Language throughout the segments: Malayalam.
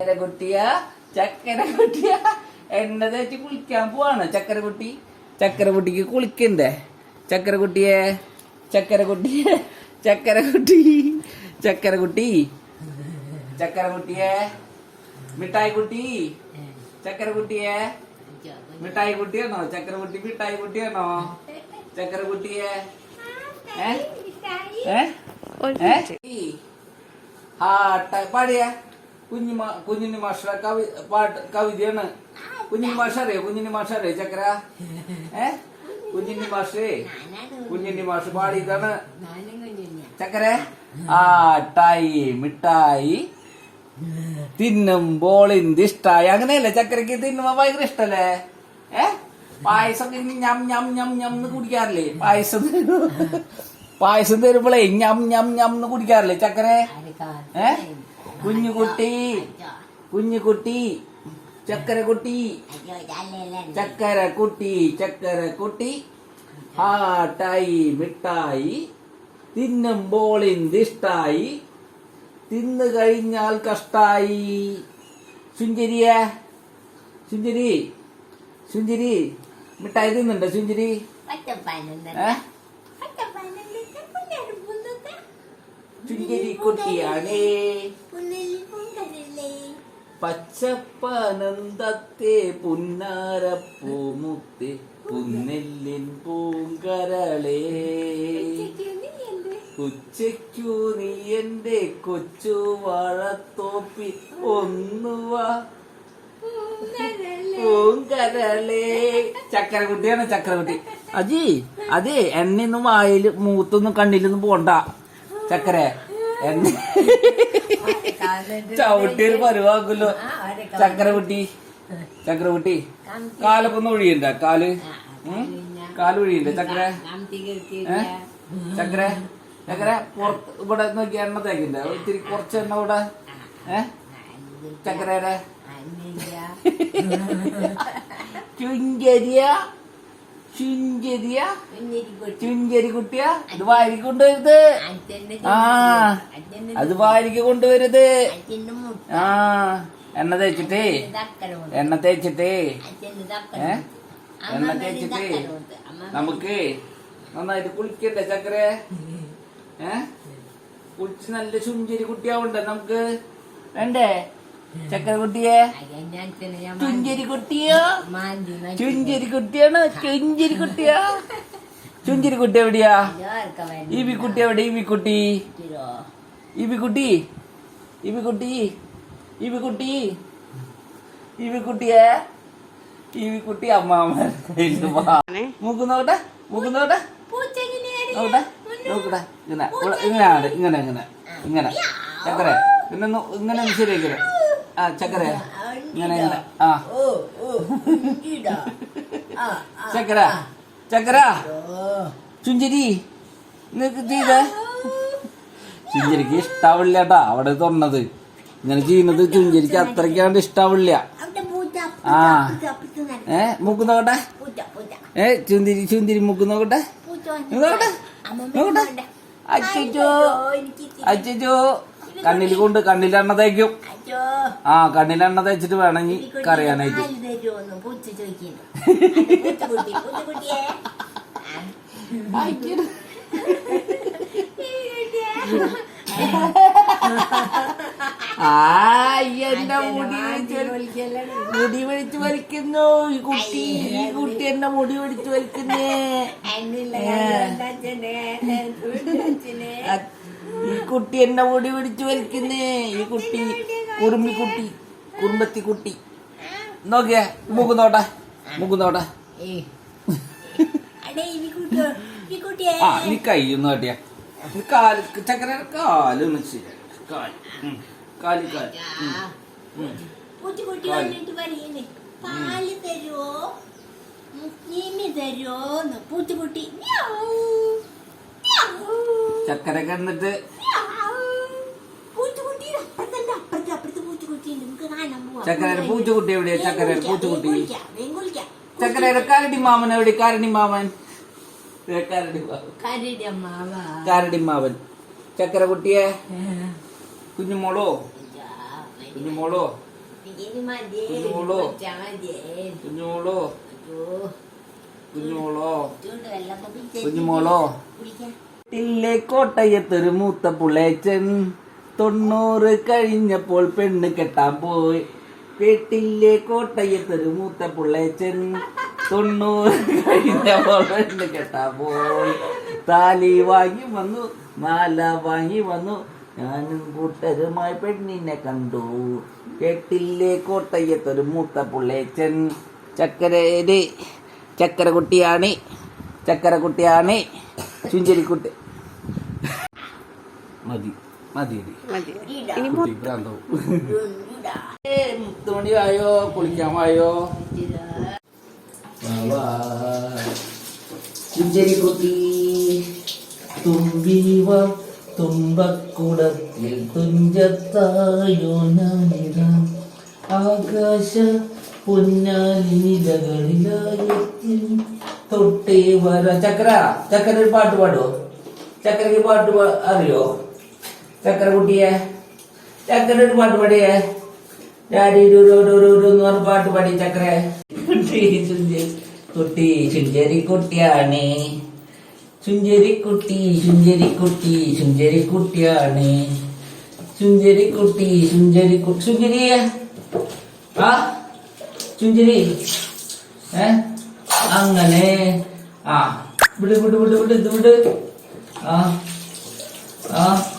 ചക്കരക്കുട്ടിയ ചക്കരക്കുട്ടിയ. എണ്ണ തേച്ച് കുളിക്കാൻ പോവാണ് ചക്കരക്കുട്ടി. ചക്കരക്കുട്ടിക്ക് കുളിക്കണ്ടേ? ചക്കരക്കുട്ടിയെ ചക്കരക്കുട്ടിയെ ചക്കരക്കുട്ടി ചക്കരക്കുട്ടി ചക്കരക്കുട്ടിയെ മിഠായി കുട്ടി ചക്കരക്കുട്ടിയെ. മിഠായി കുട്ടിയാണോ ചക്കരക്കുട്ടി മിഠായി കുട്ടിയാണോ ചക്കരക്കുട്ടിയെ. ഏ? ഏ? ഏ? ആ ട- പാടിയ. കുഞ്ഞു കുഞ്ഞിന് മാഷ കവി പാട്ട് കവിതയാണ്. കുഞ്ഞിന് മാഷ അറിയോ കുഞ്ഞിന് മാഷ അറിയോ ചക്കര ഏ? കുഞ്ഞിന് മാഷേ കുഞ്ഞിന് മാഷ് പാടിയതാണ്. ചക്കര ആ ടായി മിഠായി തിന്നുമ്പോൾ എന്ത് ഇഷ്ടായി അങ്ങനെയല്ലേ ചക്കരക്ക് തിന്നുമ്പോ ഭയങ്കര ഇഷ്ടല്ലേ? ഏ? പായസം തിന്ന് ഞം ഞം ഞം ഞം എന്ന് കുടിക്കാറില്ലേ? പായസം പായസം തരുമ്പോളേ ഞം ഞം ഞം എന്ന് കുടിക്കാറില്ലേ ചക്കരേ ഏ? കുഞ്ഞുകുട്ടി. കുഞ്ഞുകുട്ടി. ചക്കരക്കുട്ടി കുട്ടി ചക്കര കുട്ടി ചക്കര കുട്ടി ഹാട്ടായി മിഠായി. തിന്നുമ്പോൾ ഇന്തിഷ്ടായി തിന്നു കഴിഞ്ഞാൽ കഷ്ടായി. സുഞ്ചരിയ സുഞ്ചരി. സുഞ്ചരി. മിഠായി തിന്നുണ്ടോ സുഞ്ചരി? ഏ? സുഞ്ചരി കുട്ടിയാണേ പച്ചപ്പനന്തത്തെ പുന്നാരപ്പൂമുത്തെ പുന്നെല്ലിൻ പൂങ്കരളേ. ഉച്ചയ്ക്കു നീ എന്റെ കൊച്ചു വാഴത്തോപ്പി ഒന്നുവാ. പൂങ്കരളേ. ചക്കരക്കുട്ടിയാണ് ചക്കരക്കുട്ടി അജി അതെ എന്നും വായിൽ മൂത്തൊന്നും കണ്ണിലൊന്നും പോണ്ട. ചക്കര ചവിട്ടിയൊരു പരുവാക്കുമല്ലോ ചക്രവട്ടി ചക്രവട്ടി കാലൊക്കെ ഒന്ന് ഒഴിയണ്ട. കാൽ. കാൽ ഒഴിയണ്ട. ചക്ര. ചക്ര. ചക്ര പുറത്ത് ഇവിടെ നോക്കി എണ്ണ തേക്കിണ്ട. ഇത്തിരി കുറച്ച് എണ്ണ ഇവിടെ. ഏ? ചക്രയുടെ. ചുഞ്ചരിയ ചുഞ്ചരിയ ചുഞ്ചരി കുട്ടിയ അത് വാരിക്ക് കൊണ്ടുവരുത് ആ അത് വാരിക്ക് കൊണ്ടുവരുത്. ആ എണ്ണ തേച്ചിട്ടേ. എണ്ണ തേച്ചിട്ടേ. എണ്ണ തേച്ചിട്ടേ. നമുക്ക് നന്നായിട്ട് കുളിക്കണ്ടേ ചക്കര? ഏ? കുളിച്ച് നല്ല ചുഞ്ചരി കുട്ടിയാവണ്ടേ നമുക്ക്? വേണ്ടേ? ചക്കര കുട്ടിയെ ചുഞ്ചരി കുട്ടിയോ ചുഞ്ചരി കുട്ടിയാണ് ചുഞ്ചരി കുട്ടിയാ ചുഞ്ചരി കുട്ടി എവിടെയാ? ഈ കുട്ടി എവിടെ? ഈ കുട്ടി ഈ കുട്ടി ഈ കുട്ടി ഈ കുട്ടി ഈ കുട്ടിയെ ഈ കുട്ടി അമ്മാമ്മ മൂക്ക് നോക്കട്ടെ? മൂക്ക് നോക്കട്ടെ? നോക്കട്ടെ? ഇങ്ങനെ. ഇങ്ങനെ. ഇങ്ങനെ ഇങ്ങനെ. ഇങ്ങനെ. ഇങ്ങനെ ഒന്ന് ശരിയാക്കര ആ ചക്കര. ഇങ്ങനെ ആ. ചക്കര. ചക്കര. ചുഞ്ചിരി. നിനക്ക് ചെയ്ത ചുഞ്ചിരിക്ക് ഇഷ്ടാവില്ല കേട്ടാ അവിടെ തുറന്നത്. ഇങ്ങനെ ചെയ്യുന്നത് ചുഞ്ചിരിക്ക് അത്രയ്ക്കാണ്ട് ഇഷ്ടാവില്ല. ആ. ഏ മൂക്ക് നോക്കട്ടെ. ഏ ചുന്തിരി ചുന്തിരി മൂക്ക് നോക്കട്ടെ. നോക്കട്ടെ. നോക്കട്ടെ. അച്ചോ അച്ചോ കണ്ണിൽ കൊണ്ട് കണ്ണിൽ എണ്ണ തേക്കും ആ കണ്ണിൽ എണ്ണ തേച്ചിട്ട് വേണമെങ്കിൽ കറിയാനായിട്ട്. എന്റെ മുടി വലിച്ച് മുടി വലിച്ചു വലിക്കുന്നു. ഈ കുട്ടി ഈ കുട്ടി എന്റെ മുടി വലിച്ചു വലിക്കുന്നേ. അ- ഈ കുട്ടി എന്നെ ഓടി പിടിച്ചു വലിക്കുന്നേ. ഈ കുട്ടി കുറുമ്പിക്കുട്ടി കുറുമ്പത്തി കുട്ടി നോക്കിയേ മുകുന്നോട്ടെ മുകുന്നോട്ടെ ആ നീ കൈയൊന്നും കാട്ടിയാ. നീ കാൽ ചക്കര കാലൊന്നും ശരിയാ കാൽ. കാൽ കാൽ. പൂച്ചക്കുട്ടി വന്നിട്ട് പറയുന്നേ പാൽ തരുമോ മുസ്ലിമി തരുവോന്ന്. പൂച്ചക്കുട്ടി മ്യാവ്, മ്യാവ്, ചക്കര കിടന്നിട്ട് മ്യാവ്. അപ്പുറത്തല്ല അപ്പുറത്ത് അപ്പുറത്ത് പൂച്ചക്കുട്ടിയുണ്ട്. നമുക്ക് കാണാൻ പോവാം. ചക്കരയുടെ പൂച്ചക്കുട്ടി എവിടെയാ? ചക്കരയുടെ പൂച്ചക്കുട്ടി. ചക്കരയുടെ കരടി മാമൻ എവിടെ? കരടി മാമൻ. കരടി മാമൻ. ചക്കര കുട്ടിയെ കുഞ്ഞുമോളോ? കുഞ്ഞുമോളോ? കുഞ്ഞുമോളോ? കുഞ്ഞുമോളോ? കുഞ്ഞുമോളോ? കുഞ്ഞുമോളോ? വീട്ടിലെ കോട്ടയത്തൊരു മൂത്ത പുളേച്ചൻ തൊണ്ണൂറ് കഴിഞ്ഞപ്പോൾ പെണ്ണ് കെട്ടാൻ പോയി. വീട്ടിലെ കോട്ടയത്തൊരു മൂത്ത പുള്ളേച്ചൻ തൊണ്ണൂറ് കഴിഞ്ഞപ്പോൾ പെണ്ണ് കെട്ടാൻ പോയി. താലി വാങ്ങി വന്നു മാല വാങ്ങി വന്നു. ഞാനും കൂട്ടരുമായി പെണ്ണിനെ കണ്ടു. കേട്ടില്ലേ കോട്ടയത്തൊരു മൂത്ത പുള്ളേച്ചൻ ചക്കരേരി ചക്കര ചക്കരക്കുട്ടിയാണ് ചക്കര കുട്ടിയാണ് ചുഞ്ചരിക്കുട്ടി മതി മതി. ഏ, മുത്തുമണി വായോ കുളിക്കാൻ വായോ ചുഞ്ചരിക്കുട്ടി തുമ്പിവ തുമ്പക്കുടത്തിൽ തുഞ്ചത്തായോ ഞാനിതാ ആകാശ പൊന്നാലിനിലകളിലായെത്തി തൊട്ടേ വര. ചക്ര ചക്കര ഒരു പാട്ട് പാടുവോ? ചക്രക്ക് പാട്ട് അറിയോ? ചക്കര കുട്ടിയെ ചക്കര ഒരു പാട്ട് പാടിയേ എന്ന് പറഞ്ഞ പാട്ട് പാടി ചക്കര. കുട്ടി ചുഞ്ചേരി കുട്ടി ചുഞ്ചരി കുട്ടിയാണ്. ചുഞ്ചേരി കുട്ടി ചുഞ്ചേരി കുട്ടി ചുഞ്ചേരി കുട്ടിയാണ്. ചുഞ്ചേരി കുട്ടി ചുഞ്ചേരി ചുഞ്ചരിയെ ആ ചുഞ്ചേരി. ഏ അങ്ങനെ. ആ വിട് വിട് വിട് വിട് ഇത് വിട്. ആ ആ.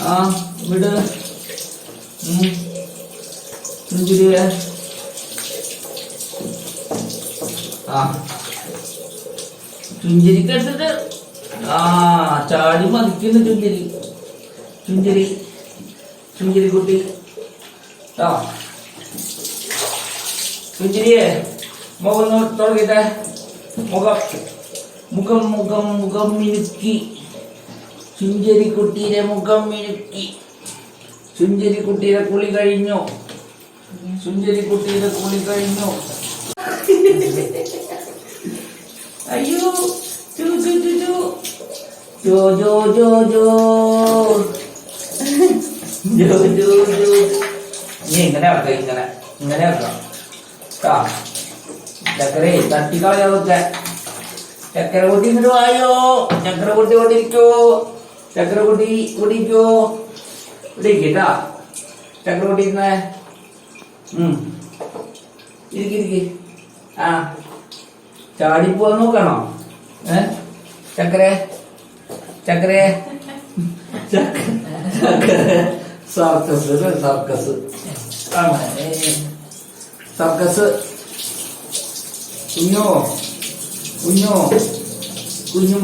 ആ. വിട്. ഉം. ആ. ചുഞ്ചിരിക്ക് എടുത്തിട്ട് ആ ചാടി മതിക്കുന്നു ചുഞ്ചിരി ചുഞ്ചിരി ചുഞ്ചിരി കുട്ടി. ആ. ചുഞ്ചിരിയെ മുഖം തുടങ്ങിട്ടെ മുഖം. മുഖം മുഖം മുഖം മിനുക്കി. ചുഞ്ചരിക്കുട്ടിയുടെ മുഖം മിനുക്കി. ചുഞ്ചരിക്കുട്ടിയുടെ കുളി കഴിഞ്ഞു. ചുഞ്ചരിക്കുട്ടിയുടെ കുളി കഴിഞ്ഞു. അയ്യോ ജോ ജോ ജോ ജോ. ജോ ജോ നീ ഇങ്ങനെ ആക്കാം ഇങ്ങനെ ഇങ്ങനെ ട്ടാ. ചക്കരേ തട്ടിക്കളയാതൊക്കെ. ചക്കര കൂട്ടി ഇങ്ങോട്ട് വായോ? ചക്കര കൂട്ടി ഇവിടെ ഇരിക്കോ കുടിക്കോ കുട്ടി ചക്രകുട്ടി ഇരിക്കോ ഇവിടെ ഇരിക്കട്ടാ. ചക്കര കുട്ടി ഇരുന്നേ ഉം. ഇരിക്കി ഇരിക്കി. ആ. ചാടിപ്പോവാൻ നോക്കണോ? ഏ? ചക്കരെ ചക്കരെ ചക്ക- ചക്കരെ സർക്കസ് സർക്കസ്. സർക്കസ്. കുഞ്ഞോ? കുഞ്ഞോ? കുഞ്ഞു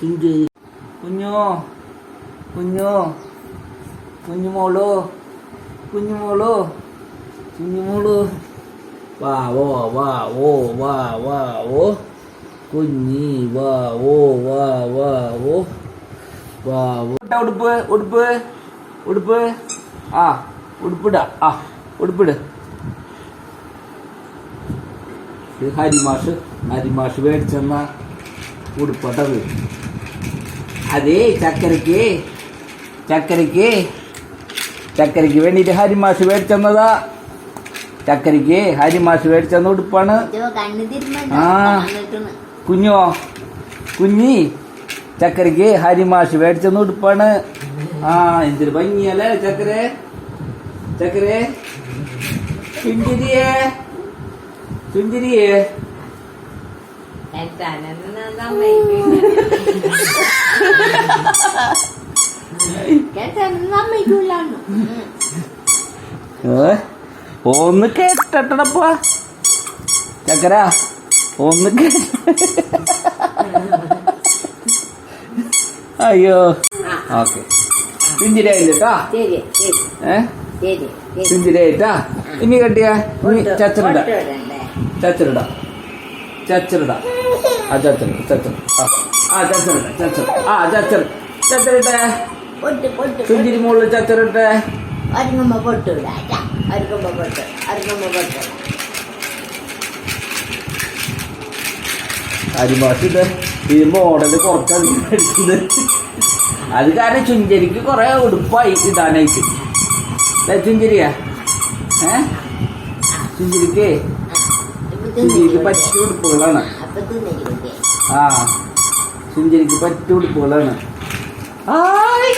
കുഞ്ഞു. കുഞ്ഞോ കുഞ്ഞോ കുഞ്ഞുമോളു കുഞ്ഞുമോളു കുഞ്ഞുമോളോ. വാ ഓ വാ ഓ വാ വാ ഓ കുഞ്ഞി വാ ഓ വാ വാ ഓ വാ ഉടുപ്പ് ഉടുപ്പ് ഉടുപ്പ്. ആ ഉടുപ്പിട. ആ ഉടുപ്പിട്. ഹരിമാഷ് ഹരിമാഷ് മേടിച്ചെന്ന ഉടുപ്പട്ടത്. അതേ ചക്കരക്ക് ചക്കരക്ക് ചക്കരയ്ക്ക് വേണ്ടിയിട്ട് ഹരിമാസ് മേടിച്ചെന്നതാ. ചക്കരയ്ക്ക് ഹരിമാസ് മേടിച്ചെന്ന ഉടുപ്പാണ്. ആ. കുഞ്ഞോ. കുഞ്ഞി. ചക്കരയ്ക്ക് ഹരിമാസ് മേടിച്ചെന്ന ഉടുപ്പാണ്. ആ എന്തൊരു ഭംഗിയല്ലേ ചക്കരെ. ചക്കരെ. ചുഞ്ചിരിയേ ചുഞ്ചിരിയേ ഒന്ന് കേട്ടട്ടടപ്പാ. ചക്കര ഒന്ന് അയ്യോ. ഓക്കെ. പിഞ്ചിരായില്ലേട്ടാ ശരി ശരി ഏ? ശരി ശരി ചുഞ്ചിരിയായിട്ടാ ഇനി കെട്ടിയ ഇനി ചച്ചറിട? ചച്ചറിട ചച്ചറിട ആ ചച്ചറിട ചച്ചറിട ആ. ആ ചച്ചറിട്ടെ ചച്ചർ ആ ചച്ചർ ചച്ചറിട്ടെ പൊട്ട് മുകളിൽ ചച്ചറിട്ടെ പൊട്ട്. പൊട്ട് അരിമാഷിട്ട് ഈ മോഡൽ കുറച്ചധികം എടുത്തത് അത് കാരണം ചുഞ്ചരിക്ക് കുറെ ഉടുപ്പായി ഇടാനായിട്ട്. ചുഞ്ചരിയാ. ഏ? ചുഞ്ചരിക്ക് ചുഞ്ചരിക്ക് പറ്റിയ ഉടുപ്പുകളാണ്. ആ. ചുഞ്ചരിക്ക് പറ്റൂടി ഉടുപ്പുകളാണ് ഹായ്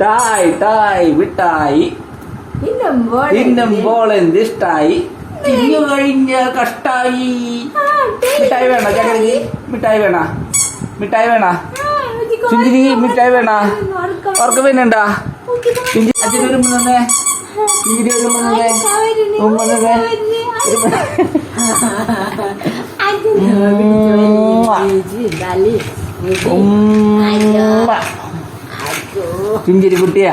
ടായ് ടായ് വിട്ടായി. ഇന്നുമ്പോൾ തിന്നുമ്പോൾ എന്ത് ഇഷ്ടായി. തിന്നു കഴിഞ്ഞ കഷ്ടായി. മിഠായി വേണ? ചക്കരക്ക് മിഠായി വേണ? മിഠായി വേണ? ചുഞ്ചിരി മിഠായി വേണ? ഉറക്ക. വേണണ്ടാ ചുഞ്ചി അച്ഛൻ വരുമ്പോ തന്നെ. ചുഞ്ചിരി വരുമ്പോ തന്നെ. ഉമ്മ തന്നെ. ചുഞ്ചിരി കുട്ടിയാ